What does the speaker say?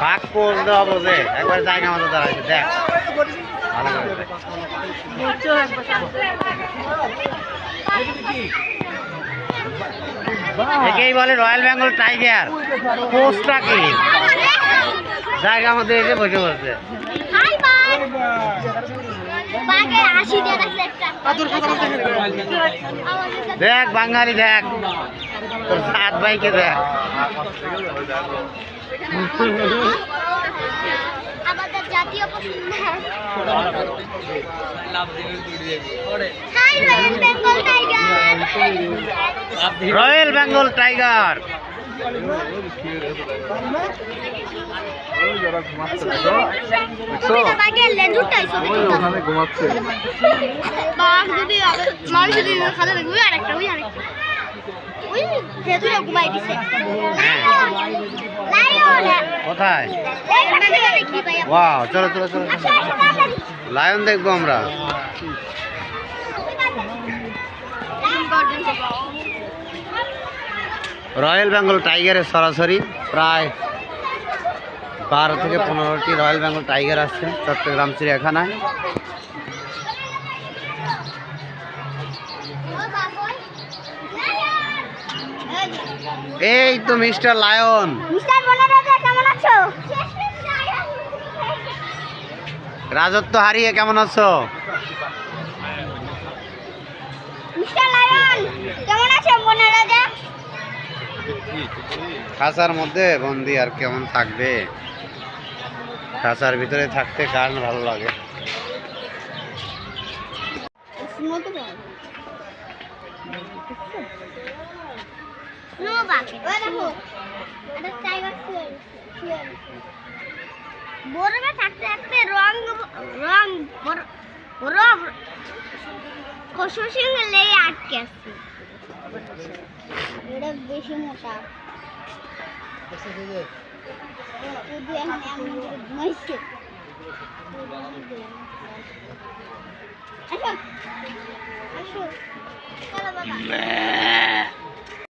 ফাঁক পড়তে হবে যে একবার জায়গা মতো দাঁড়াইছে দেখ ভালো করে। একেই বলে রয়্যাল বেঙ্গল টাইগার। পোস্টটা কি? জায়গা মধ্যে এসে বসে বসে দেখ বাঙালি দেখ। তোর সাত ভাইকে দেখ। আমাদের জাতীয় পশু high Bengal tiger. Royal Bengal tiger. যদি মানুষ যদি খাতে দেখবে ওই আরেকটা কোথায় চলো চলো চলো। লায়ন দেখব আমরা। রয়্যাল বেঙ্গল টাইগারের সরাসরি প্রায় বারো থেকে পনেরোটি রয়্যাল বেঙ্গল টাইগার আসছে চট্টগ্রাম চিড়িয়াখানায়। এই তো মিস্টার লায়ন। রাজত্ব হারিয়ে কেমন আছো? মিস্টার লায়ন কেমন আছো খাঁচার মধ্যে বন্দি আর কেমন থাকবে? খাঁচার ভিতরে থাকতে কার ভালো লাগে? বরফে থাকতে আটকে আছে। এটা বেশি মোটা। ঘুমাইছে আসো। আসো